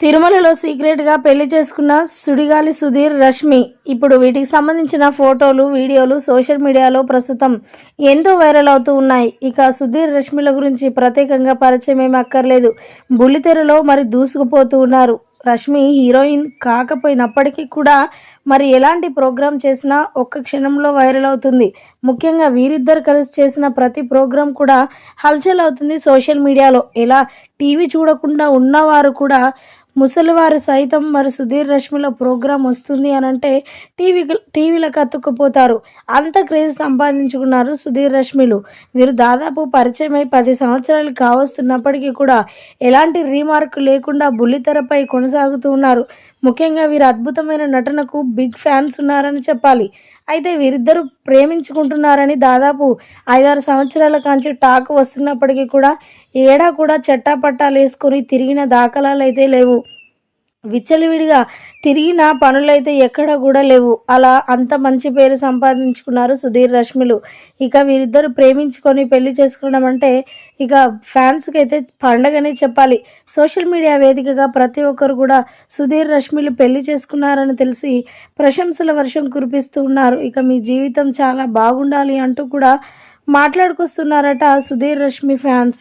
తిరుమలలో సీక్రెట్గా పెళ్ళి చేసుకున్న సుడిగాలి సుధీర్ రష్మి. ఇప్పుడు వీటికి సంబంధించిన ఫోటోలు వీడియోలు సోషల్ మీడియాలో ప్రస్తుతం ఎంతో వైరల్ అవుతూ ఉన్నాయి. ఇక సుధీర్ రష్మిల గురించి ప్రత్యేకంగా పరిచయం ఏమీ అక్కర్లేదు. బుల్లితెరలో మరి దూసుకుపోతూ ఉన్నారు. రష్మి హీరోయిన్ కాకపోయినప్పటికీ కూడా మరి ఎలాంటి ప్రోగ్రాం చేసినా ఒక్క క్షణంలో వైరల్ అవుతుంది. ముఖ్యంగా వీరిద్దరు కలిసి చేసిన ప్రతి ప్రోగ్రాం కూడా హల్చల్ అవుతుంది సోషల్ మీడియాలో. ఎలా టీవీ చూడకుండా ఉన్నవారు కూడా ముసలివారు సైతం మరి సుధీర్ రష్మిల ప్రోగ్రాం వస్తుంది అని అంటే టీవీ టీవీలకు అతుక్కుపోతారు అంత క్రేజ్ సంపాదించుకున్నారు సుధీర్ రష్మిలు వీరు దాదాపు పరిచయం అయి పది సంవత్సరాలు కావస్తున్నప్పటికీ కూడా ఎలాంటి రీమార్క్ లేకుండా బుల్లితెరపై కొనసాగుతూ ఉన్నారు. ముఖ్యంగా వీరు అద్భుతమైన నటనకు బిగ్ ఫ్యాన్స్ ఉన్నారని చెప్పాలి. అయితే వీరిద్దరూ ప్రేమించుకుంటున్నారని దాదాపు ఐదారు సంవత్సరాల కాంచి టాక్ వస్తున్నప్పటికీ కూడా ఏడా కూడా చట్టాపట్టాలు వేసుకొని తిరిగిన దాఖలాలు అయితే లేవు. విచ్చలవిడిగా తిరిగిన పనులైతే ఎక్కడ కూడా లేవు. అలా అంత మంచి పేరు సంపాదించుకున్నారు సుధీర్ రష్మిలు. ఇక వీరిద్దరు ప్రేమించుకొని పెళ్ళి చేసుకోవడం అంటే ఇక ఫ్యాన్స్కి అయితే పండగనే చెప్పాలి. సోషల్ మీడియా వేదికగా ప్రతి ఒక్కరు కూడా సుధీర్ రష్మిలు పెళ్ళి చేసుకున్నారని తెలిసి ప్రశంసల వర్షం కురిపిస్తూ ఉన్నారు. ఇక మీ జీవితం చాలా బాగుండాలి అంటూ కూడా మాట్లాడుకొస్తున్నారట సుధీర్ రష్మి ఫ్యాన్స్.